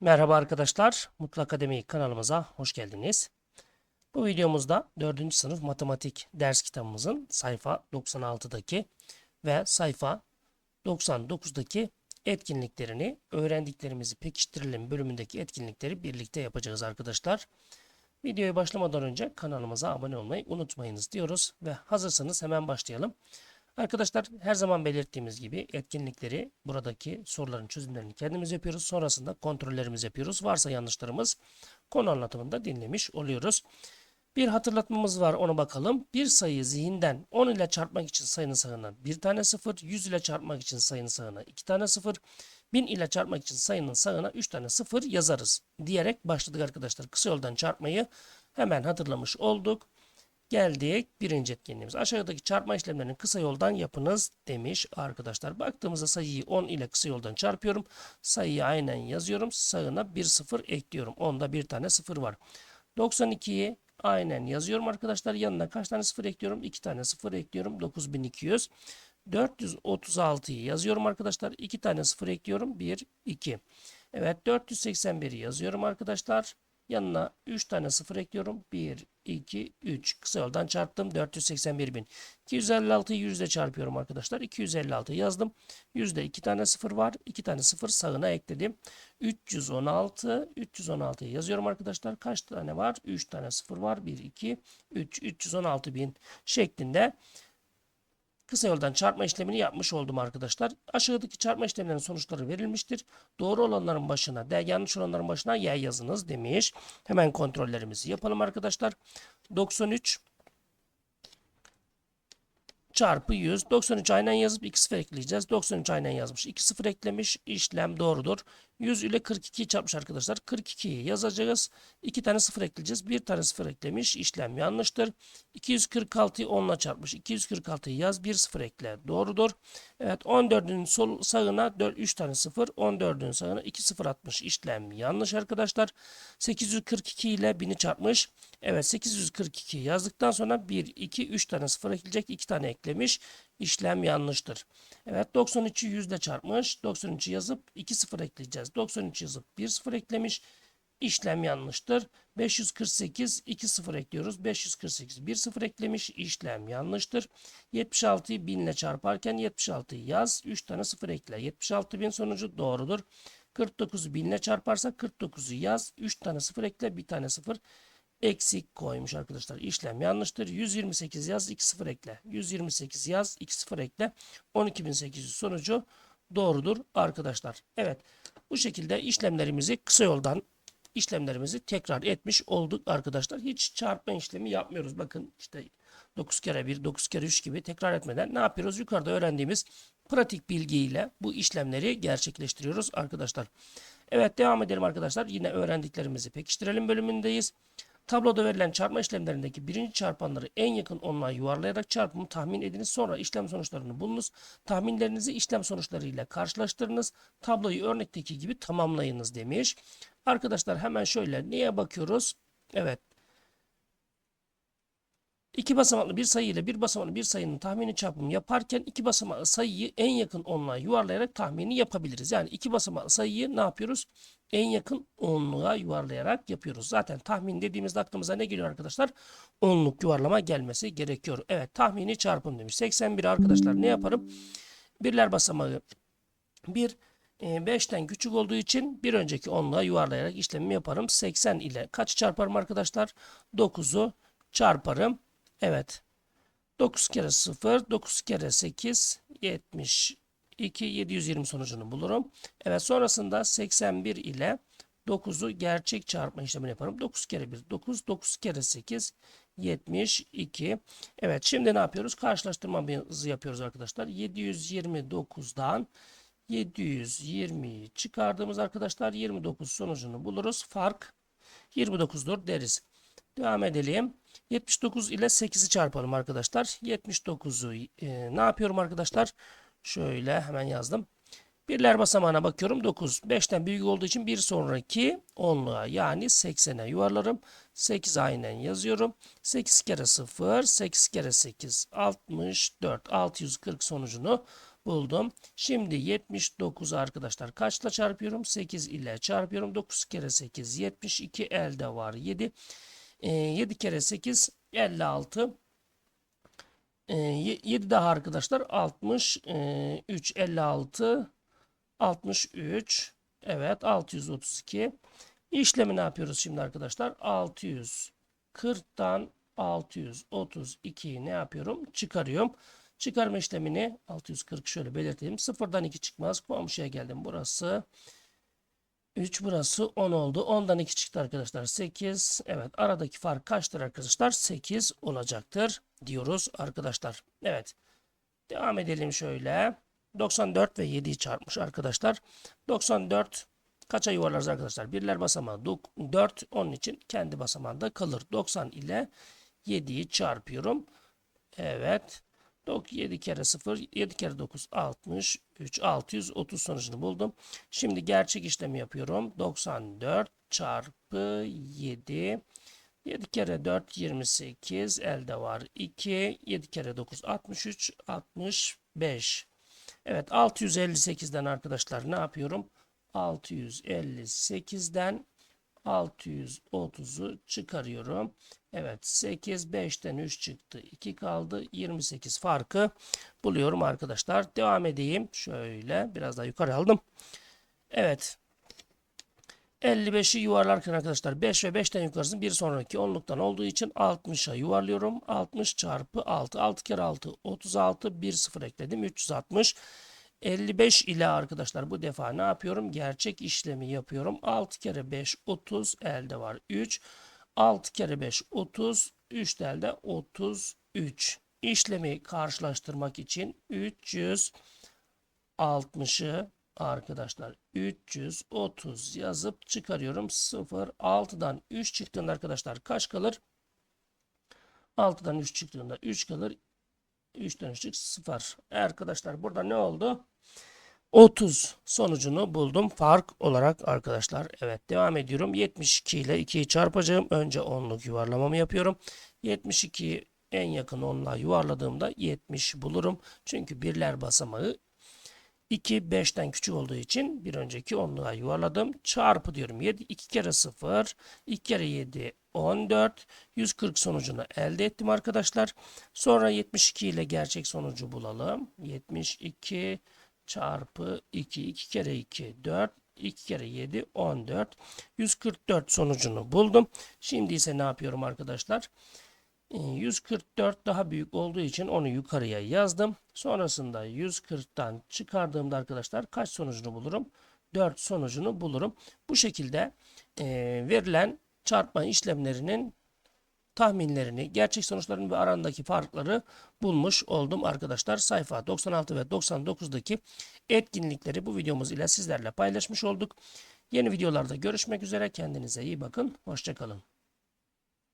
Merhaba arkadaşlar, Mutlu Akademi kanalımıza hoş geldiniz. Bu videomuzda 4. sınıf matematik ders kitabımızın sayfa 96'daki ve sayfa 99'daki etkinliklerini, öğrendiklerimizi pekiştirelim bölümündeki etkinlikleri birlikte yapacağız arkadaşlar. Videoya başlamadan önce kanalımıza abone olmayı unutmayınız diyoruz ve hazırsanız hemen başlayalım. Arkadaşlar her zaman belirttiğimiz gibi etkinlikleri buradaki soruların çözümlerini kendimiz yapıyoruz. Sonrasında kontrollerimizi yapıyoruz. Varsa yanlışlarımız konu anlatımında dinlemiş oluyoruz. Bir hatırlatmamız var ona bakalım. Bir sayıyı zihinden 10 ile çarpmak için sayının sağına bir tane 0, 100 ile çarpmak için sayının sağına 2 tane 0, 1000 ile çarpmak için sayının sağına 3 tane 0 yazarız diyerek başladık arkadaşlar. Kısa yoldan çarpmayı hemen hatırlamış olduk. Geldik birinci etkinliğimiz. Aşağıdaki çarpma işlemlerini kısa yoldan yapınız demiş arkadaşlar. Baktığımızda sayıyı 10 ile kısa yoldan çarpıyorum. Sayıyı aynen yazıyorum. Sağına bir sıfır ekliyorum. Onda bir tane sıfır var. 92'yi aynen yazıyorum arkadaşlar. Yanına kaç tane sıfır ekliyorum? 2 tane sıfır ekliyorum. 9200. 436'yı yazıyorum arkadaşlar. 2 tane sıfır ekliyorum. 1, 2. Evet 481'i yazıyorum arkadaşlar. Yanına 3 tane sıfır ekliyorum. 1, 2, 3. Kısa yoldan çarptım. 481 bin. 256'yı 100 ile çarpıyorum arkadaşlar. 256 yazdım. Yüzde 2 tane sıfır var. 2 tane sıfır sağına ekledim. 316. 316'yı yazıyorum arkadaşlar. Kaç tane var? 3 tane sıfır var. 1, 2, 3. 316 bin şeklinde kısa yoldan çarpma işlemini yapmış oldum arkadaşlar. Aşağıdaki çarpma işlemlerinin sonuçları verilmiştir. Doğru olanların başına D, yanlış olanların başına Y yazınız demiş. Hemen kontrollerimizi yapalım arkadaşlar. 93 çarpı 100. 93 aynen yazıp 2 sıfır ekleyeceğiz. 93 aynen yazmış. 2 sıfır eklemiş. İşlem doğrudur. 100 ile 42'yi çarpmış arkadaşlar. 42'yi yazacağız. 2 tane sıfır ekleyeceğiz. 1 tane sıfır eklemiş. İşlem yanlıştır. 246'yı 10 ile çarpmış. 246'yı yaz. 1 sıfır ekle. Doğrudur. Evet 14'ün sol sağına 4, 3 tane sıfır. 14'ün sağına 2 sıfır atmış. İşlem yanlış arkadaşlar. 842 ile 1000'i çarpmış. Evet 842 yazdıktan sonra 1, 2, 3 tane sıfır ekleyecek. 2 tane eklemiş. İşlem yanlıştır. Evet 93'ü 100 ile çarpmış. 93'ü yazıp 2 sıfır ekleyeceğiz. 93 yazıp 1 sıfır eklemiş. İşlem yanlıştır. 548 2 sıfır ekliyoruz. 548 1 sıfır eklemiş. İşlem yanlıştır. 76'yı 1000 ile çarparken 76'yı yaz. 3 tane sıfır ekle. 76 bin sonucu doğrudur. 49'u 1000 ile çarparsak 49'u yaz. 3 tane sıfır ekle. 1 tane sıfır eksik koymuş arkadaşlar. İşlem yanlıştır. 128 yaz 2 sıfır ekle. 128 yaz 2 sıfır ekle. 12800 sonucu doğrudur arkadaşlar. Evet bu şekilde işlemlerimizi kısa yoldan işlemlerimizi tekrar etmiş olduk arkadaşlar. Hiç çarpma işlemi yapmıyoruz. Bakın işte 9 kere 1, 9 kere 3 gibi tekrar etmeden ne yapıyoruz? Yukarıda öğrendiğimiz pratik bilgiyle bu işlemleri gerçekleştiriyoruz arkadaşlar. Evet devam edelim arkadaşlar. Yine öğrendiklerimizi pekiştirelim bölümündeyiz. Tabloda verilen çarpma işlemlerindeki birinci çarpanları en yakın onluğa yuvarlayarak çarpımı tahmin ediniz. Sonra işlem sonuçlarını bulunuz. Tahminlerinizi işlem sonuçlarıyla karşılaştırınız. Tabloyu örnekteki gibi tamamlayınız demiş. Arkadaşlar hemen şöyle neye bakıyoruz? Evet. İki basamaklı bir sayı ile bir basamaklı bir sayının tahmini çarpımı yaparken iki basamaklı sayıyı en yakın onluğa yuvarlayarak tahmini yapabiliriz. Yani iki basamaklı sayıyı ne yapıyoruz? En yakın onluğa yuvarlayarak yapıyoruz. Zaten tahmin dediğimizde aklımıza ne geliyor arkadaşlar? Onluk yuvarlama gelmesi gerekiyor. Evet tahmini çarpım demiş. 81 arkadaşlar ne yaparım? Birler basamağı 1 5'ten küçük olduğu için bir önceki onluğa yuvarlayarak işlemimi yaparım. 80 ile kaç çarparım arkadaşlar? 9'u çarparım. Evet. 9 kere 0, 9 kere 8, 72, 720 sonucunu bulurum. Evet sonrasında 81 ile 9'u gerçek çarpma işlemini yaparım. 9 kere 1, 9, 9 kere 8, 72. Evet şimdi ne yapıyoruz? Karşılaştırmamızı yapıyoruz arkadaşlar. 729'dan 720'yi çıkardığımız arkadaşlar 29 sonucunu buluruz. Fark 29'dur deriz. Devam edelim. 79 ile 8'i çarpalım arkadaşlar. 79'u e, ne yapıyorum arkadaşlar? Şöyle hemen yazdım. Birler basamağına bakıyorum. 9. 5'ten büyük olduğu için bir sonraki onluğa yani 80'e yuvarlarım. 8 aynen yazıyorum. 8 kere 0, 8 kere 8, 64. 640 sonucunu buldum. Şimdi 79 arkadaşlar kaçla çarpıyorum? 8 ile çarpıyorum. 9 kere 8 72 elde var 7. E, 7 kere 8 56. E, 7 daha arkadaşlar 63 56 63 evet 632 İşlemi ne yapıyoruz şimdi arkadaşlar? 640'tan 632'yi ne yapıyorum? Çıkarıyorum. Çıkarma işlemini 640 şöyle belirteyim. Sıfırdan 2 çıkmaz. Komşuya geldim. Burası 3 burası 10 oldu 10'dan 2 çıktı arkadaşlar 8 evet aradaki fark kaçtır arkadaşlar 8 olacaktır diyoruz arkadaşlar evet devam edelim şöyle 94 ve 7'yi çarpmış arkadaşlar. 94 kaça yuvarlarız arkadaşlar? Birler basamağı 4 onun için kendi basamağında kalır. 90 ile 7'yi çarpıyorum. Evet. 7 kere 0 7 kere 9 63 630 sonucunu buldum. Şimdi gerçek işlemi yapıyorum. 94 çarpı 7 7 kere 4 28 elde var 2 7 kere 9 63 65 Evet 658'den arkadaşlar ne yapıyorum? 658'den 630'u çıkarıyorum. Evet 8 5'ten 3 çıktı. 2 kaldı. 28 farkı buluyorum arkadaşlar. Devam edeyim. Şöyle biraz daha yukarı aldım. Evet 55'i yuvarlarken arkadaşlar 5 ve 5'ten yukarısını bir sonraki onluktan olduğu için 60'a yuvarlıyorum. 60 çarpı 6. 6 kere 6 36. 1 0 ekledim. 360. 55 ile arkadaşlar bu defa ne yapıyorum? Gerçek işlemi yapıyorum. 6 kere 5 30 elde var 3. 6 kere 5 30. 3 elde 33. İşlemi karşılaştırmak için 360'ı arkadaşlar 330 yazıp çıkarıyorum. 0 6'dan 3 çıktığında arkadaşlar kaç kalır? 6'dan 3 çıktığında 3 kalır. 3'ten 3 0. Arkadaşlar burada ne oldu? 30 sonucunu buldum fark olarak arkadaşlar. Evet devam ediyorum. 72 ile 2'yi çarpacağım. Önce onluk yuvarlamamı yapıyorum. 72'yi en yakın onluğa yuvarladığımda 70 bulurum. Çünkü birler basamağı 2 5'ten küçük olduğu için bir önceki onluğa yuvarladım. Çarpı diyorum. 7 2 kere 0 2 kere 7 14 140 sonucunu elde ettim arkadaşlar. Sonra 72 ile gerçek sonucu bulalım. 72 çarpı 2 2 kere 2 4 2 kere 7 14 144 sonucunu buldum. Şimdi ise ne yapıyorum arkadaşlar? 144 ee, daha büyük olduğu için onu yukarıya yazdım. Sonrasında 140'tan çıkardığımda arkadaşlar kaç sonucunu bulurum? 4 sonucunu bulurum. Bu şekilde e, verilen çarpma işlemlerinin tahminlerini, gerçek sonuçların ve arandaki farkları bulmuş oldum arkadaşlar. Sayfa 96 ve 99'daki etkinlikleri bu videomuz ile sizlerle paylaşmış olduk. Yeni videolarda görüşmek üzere. Kendinize iyi bakın. Hoşçakalın.